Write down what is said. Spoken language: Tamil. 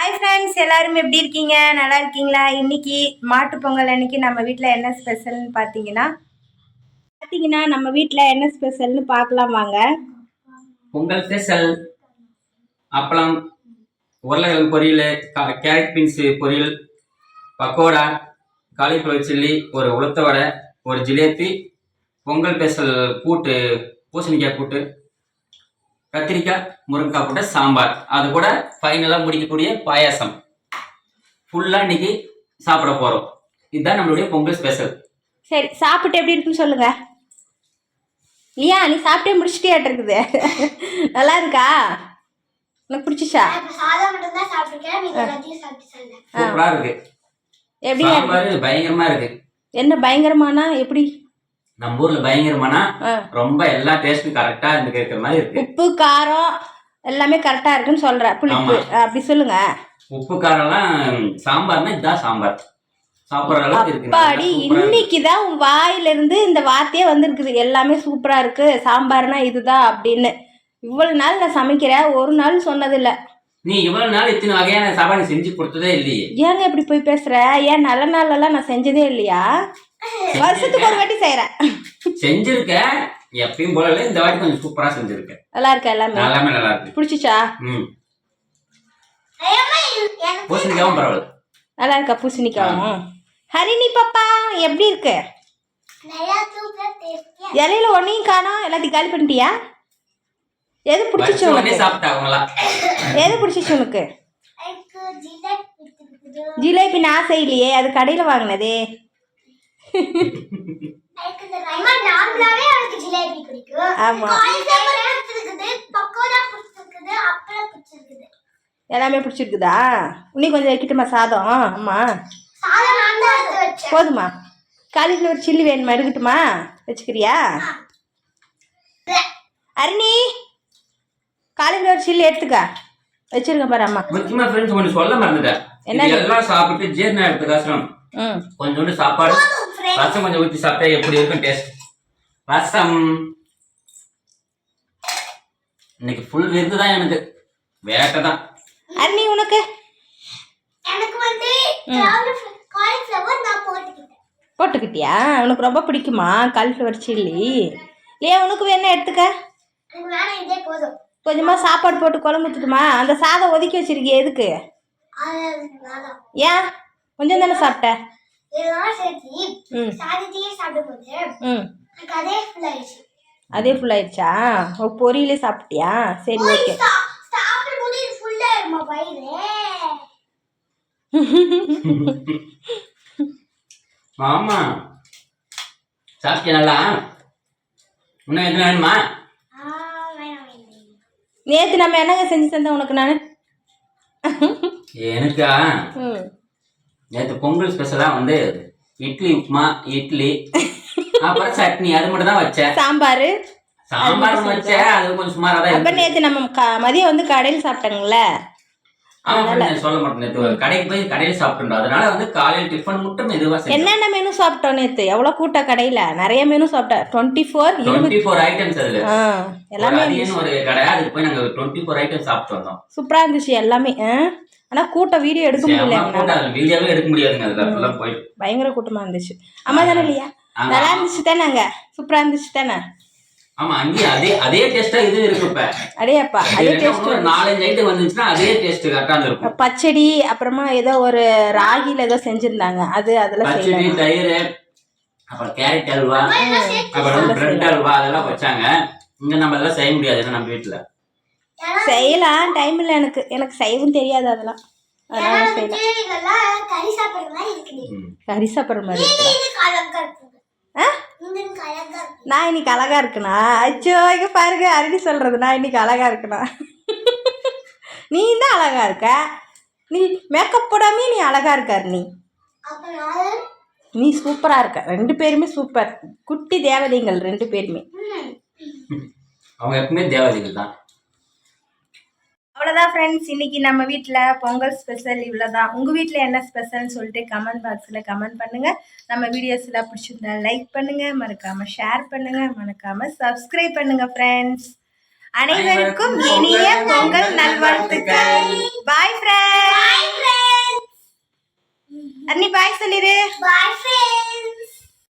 ஹாய் ஃப்ரெண்ட்ஸ் எல்லாரும் எப்படி இருக்கீங்க? நல்லா இருக்கீங்களா? இன்னைக்கு மாட்டு பொங்கல் அன்னைக்கு நம்ம வீட்டில் என்ன ஸ்பெஷல்னு பார்த்தீங்கன்னா பார்த்தீங்கன்னா நம்ம வீட்டில் என்ன ஸ்பெஷல்னு பார்க்கலாம் வாங்க. பொங்கல் ஸ்பெஷல் அப்பளம் உருளைக்கிழங்கு பொரியல் கேரட் பீன்ஸ் பொரியல் பக்கோடா காலிஃப்ளவர் சில்லி ஒரு உளுத்த வடை ஒரு ஜிலேபி பொங்கல் ஸ்பெஷல் கூட்டு பூசணிக்காய் கூட்டு. கத்திரிக்காய் முருங்கைக்காய் போட்ட சாம்பார். அது கூட ஃபைனலாக முடிக்கக்கூடிய பாயாசம். ஃபுல்லாக இன்னைக்கு சாப்பிட போகிறோம் இதுதான் நம்மளுடைய பொங்கல் ஸ்பெஷல் சரி சாப்பிட்டு எப்படி இருக்குன்னு சொல்லுங்க. லியா நீ சாப்பிட்டே முடிச்சிட்டியாட்டு இருக்குது. நல்லா இருக்கா? உனக்கு பிடிச்சிச்சா? சூப்பராக இருக்கு. எப்படி? சாம்பார் பயங்கரமா இருக்கு. என்ன பயங்கரமானா எப்படி? நம்ம ஊர்ல பயங்கரமானா. ரொம்ப எல்லா டேஸ்டும் கரெக்டா இருந்து இருக்கிற மாதிரி இருக்கு. உப்பு காரம் எல்லாமே கரெக்டாக இருக்குன்னு சொல்கிற புளிப்பு. அப்படி சொல்லுங்க. உப்பு காரம்லாம் சாம்பார்னா இதுதான் சாம்பார். அப்பாடி சூப்பரா. இன்னைக்கு தான் உன் வாயிலிருந்து இந்த வார்த்தையே வந்திருக்குது. எல்லாமே சூப்பராக இருக்கு. சாம்பார்னா இதுதான் அப்படின்னு. இவ்வளவு நாள் நான் சமைக்கிறேன். ஒரு நாள் சொன்னதில்ல. நீ இவ்வளவு நாள் இத்தனை வகையான சாப்பாடு செஞ்சு கொடுத்ததே இல்லையே. ஏங்க இப்படி போய் பேசுற? ஏன் நல்ல நாளெல்லாம் நான் செஞ்சதே இல்லையா? வருஷத்துக்கு ஒரு வாட்டி செய்கிறேன் செஞ்சிருக்க. எப்பயும் போல இல்ல, இந்த வாட்டி கொஞ்சம் சூப்பரா செஞ்சிருக்க. நல்லா இருக்கா எல்லாமே? எல்லாமே நல்லா இருக்கு. பிடிச்சிச்சா? ம். பூசணிக்காவும் பரவாயில்ல. நல்லா இருக்கா பூசணிக்காவும்? ஹரிணி பாப்பா எப்படி இருக்கு? இலையில ஒன்றையும் காணோம் எல்லாத்தையும் காலி பண்ணிட்டியா? எது பிடிச்சிச்சு உனக்கு? எது பிடிச்சிச்சு உனக்கு? ஜிலேபி நான் செய்யலையே அது கடையில் வாங்கினதே. எல்லாமே பிடிச்சிருக்குதா? இன்னும் கொஞ்சம் வைக்கட்டுமா சாதம்? அம்மா. போதுமா. காலிஃப்ளவர் சில்லி வேணுமா? எடுக்கட்டுமா வச்சுக்கிறியா? அருணி காலிஃப்ளவர் சில்லி எடுத்துக்க. வச்சிருக்க பாரு அம்மா. முக்கியமா ஃப்ரெண்ட்ஸ் ஒன்று சொல்ல மறந்துட்டேன். என்னது? இது எல்லாம் சாப்பிட்டு ஜீரணம் எடுத்துக்காசனம் ம். கொஞ்சோண்டு சாப்பாடு. ரசம் கொஞ்சம் ஊற்றி சாப்பிட்டா எப்படி இருக்கும் டேஸ்ட் ரசம். இன்னைக்கு ஃபுல் விருந்து தான் எனக்கு. வேட்டை தான். அருணி உனக்கு? எனக்கு வந்து காலிஃபிளவர் நான் போட்டுக்கிட்டேன். போட்டுக்கிட்டியா? உனக்கு ரொம்ப பிடிக்குமா? காலிஃப்ளவர் சில்லி இல்லையா உனக்கு வேணா எடுத்துக்க. வேணாம் இதே போதும். கொஞ்சமாக சாப்பாடு போட்டு குழம்பு ஊற்றுட்டுமா அந்த சாதம் ஒதுக்கி வச்சிருக்கிய எதுக்கு? ஏன்? கொஞ்சம் தானே சாப்பிட்ட? இதெல்லாம் சேர்த்து ம். சாதத்தையே சாப்பிடும்போது ம். எனக்கு அதே ஃபுல் ஆயிடுச்சு. அதே ஃபுல் ஆயிடுச்சா? ஓ பொரியலே சாப்பிட்டியா? சரி ஓகே சாப்பிடும்போது இது ஃபுல் ஆயிடுமா வயிறு? ஆமா சாப்பிட்டியா நல்லா? இன்னும் எத்தனை வேணுமா? நேற்று நம்ம என்னங்க செஞ்சு தந்தேன் உனக்கு நான்? எனக்கா? ம். நேற்று பொங்கல் ஸ்பெஷலாக வந்து இட்லி உப்புமா இட்லி அப்புறம் சட்னி அது மட்டும் தான் வச்சேன். சாம்பார். சாம்பார் வச்சேன். அது கொஞ்சம் சுமாராக தான் அப்போ. நேற்று நம்ம மதியம் வந்து கடையில் சாப்பிட்டாங்கல்ல சொல்ல மாட்டேன். கடைக்கு போய் கடையில் சாப்பிட்டுருந்தோம். அதனால வந்து காலையில் டிஃபன் மட்டும் செஞ்சோம். என்னென்ன மெனு சாப்பிட்டோம் நேற்று எவ்வளோ கூட்ட கடையில்? நிறைய மெனு சாப்பிட்டேன் twenty four twenty four items அதில் எல்லாமே ஒரு கடை அதுக்கு போய் நாங்கள் டுவெண்ட்டி ஃபோர் ஐட்டம்ஸ் சாப்பிட்டு வந்தோம். சூப்பராக இருந்துச்சு எல்லாமே. ஆ ஆனால் கூட்டம் வீடியோ எடுக்க முடியல வீடியோவே எடுக்க முடியாதுங்க அதில் பயங்கர கூட்டமாக இருந்துச்சு. அம்மா தானே இல்லையா? ஆமா. நல்லா இருந்துச்சு தானே அங்கே? சூப்பராக இருந்துச்சு தானே? ஆமா அங்கேயும் அதே அதே டேஸ்டா இது இருக்கு இப்ப. அடையாப்பா அதே டேஸ்ட் ஒரு நாலஞ்சு ஐட்டம் வந்துச்சுன்னா அதே டேஸ்ட் கரெக்டா இருக்கும் பச்சடி அப்புறமா ஏதோ ஒரு ராகில ஏதோ செஞ்சிருந்தாங்க. அது அதெல்லாம் பச்சடி தயிர் அப்புறம் கேரட் அல்வா அப்புறம் பிரெட் அல்வா அதெல்லாம் வச்சாங்க. இங்க நம்ம அதெல்லாம் செய்ய முடியாது நம்ம வீட்டுல செய்யலாம் டைம் இல்லை எனக்கு. எனக்கு செய்யவும் தெரியாது அதெல்லாம். அதனால செய்யலாம் கறி சாப்பிடுற மாதிரி இருக்குது. கறி சாப்பிட்ற மாதிரி நான் இன்னைக்கு அழகா இருக்குனா? அச்சோ இங்க பாருங்க அருணி சொல்றது. நான் இன்னைக்கு அழகா இருக்குனா? நீ தான் அழகா இருக்க. நீ மேக்கப் போடாமே நீ அழகா இருக்க அருணி. அப்ப நான்? நீ சூப்பரா இருக்க. ரெண்டு பேருமே சூப்பர் குட்டி தேவதைகள் ரெண்டு பேருமே. அவங்க எப்பவுமே தேவதைகள் தான். அவ்வளோதான் ஃப்ரெண்ட்ஸ் இன்னைக்கு நம்ம வீட்டில் பொங்கல் ஸ்பெஷல் இவ்வளோ தான் உங்கள் வீட்டில் என்ன ஸ்பெஷல்னு சொல்லிட்டு கமெண்ட் பாக்ஸில் கமெண்ட் பண்ணுங்கள் நம்ம வீடியோஸ் எல்லாம் பிடிச்சிருந்தா லைக் பண்ணுங்கள் மறக்காமல் ஷேர் பண்ணுங்கள் மறக்காமல் சப்ஸ்கிரைப் பண்ணுங்கள் ஃப்ரெண்ட்ஸ் அனைவருக்கும் இனிய பொங்கல் நல்வாழ்த்துக்கள். பாய் ஃப்ரெண்ட்ஸ் அன்னி பாய் சொல்லிடு பாய் ஃப்ரெண்ட்ஸ்